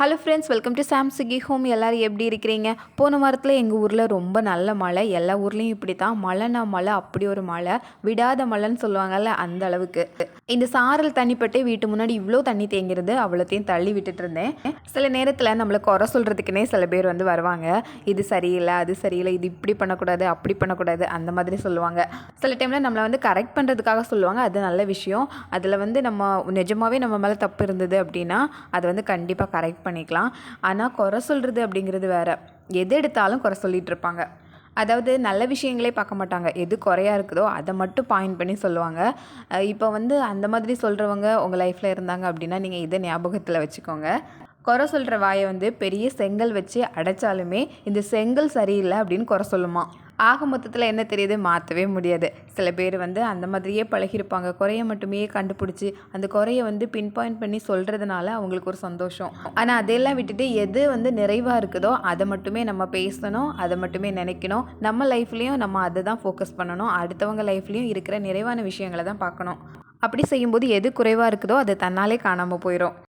Hello friends welcome to Sam Suki home எல்லோரும் எப்படி இருக்கிறீங்க? போன வாரத்தில் எங்கள் ஊரில் ரொம்ப நல்ல மழை. எல்லா ஊர்லேயும் இப்படி தான் மழைனா மழை அப்படி ஒரு மழை. விடாத மழைன்னு சொல்லுவாங்கல்ல அந்த அளவுக்கு. இந்த சாரல் தண்ணிப்பட்டு வீட்டு முன்னாடி இவ்வளோ தண்ணி தேங்கிறது அவ்வளோத்தையும் தள்ளி விட்டுட்டு இருந்தேன் சில நேரத்தில் நம்மளை குறை சொல்கிறதுக்குனே சில பேர் வந்து வருவாங்க. இது சரியில்லை அது சரியில்லை இது இப்படி பண்ணக்கூடாது அப்படி பண்ணக்கூடாது அந்த மாதிரி சொல்லுவாங்க. சில டைமில் நம்மளை வந்து கரெக்ட் பண்ணுறதுக்காக சொல்லுவாங்க. அது நல்ல விஷயம். அதில் வந்து நம்ம நிஜமாகவே நம்ம மேலே தப்பு இருந்தது அப்படின்னா அதை வந்து கண்டிப்பாக கரெக்ட் பண்ணிக்கலாம். ஆனால் குறை சொல்கிறது அப்படிங்கிறது வேறு. எது எடுத்தாலும் குறை சொல்லிகிட்டு இருப்பாங்க. அதாவது நல்ல விஷயங்களே பார்க்க மாட்டாங்க. எது குறையா இருக்குதோ அதை மட்டும் பாயிண்ட் பண்ணி சொல்லுவாங்க. இப்போ வந்து அந்த மாதிரி சொல்கிறவங்க உங்கள் லைஃப்பில் இருந்தாங்க அப்படின்னா நீங்கள் இதை ஞாபகத்தில் வச்சுக்கோங்க. குறை சொல்கிற வாயை வந்து பெரிய செங்கல் வச்சு அடைச்சாலுமே இந்த செங்கல் சரியில்லை அப்படின்னு குறை சொல்லுமா. ஆக மொத்தத்தில் என்ன தெரியுது? மாற்றவே முடியாது. சில பேர் வந்து அந்த மாதிரியே பழகியிருப்பாங்க. குறைய மட்டுமே கண்டுபிடிச்சி அந்த குறைய வந்து பின் பாயிண்ட் பண்ணி சொல்கிறதுனால அவங்களுக்கு ஒரு சந்தோஷம். ஆனால் அதையெல்லாம் விட்டுட்டு எது வந்து நிறைவாக இருக்குதோ அதை மட்டுமே நம்ம பேசணும் அதை மட்டுமே நினைக்கணும். நம்ம லைஃப்லேயும் நம்ம அதை தான் ஃபோக்கஸ் பண்ணணும். அடுத்தவங்க லைஃப்லேயும் இருக்கிற நிறைவான விஷயங்களை தான் பார்க்கணும். அப்படி செய்யும்போது எது குறைவாக இருக்குதோ அது தன்னாலே காணாமல் போயிடும்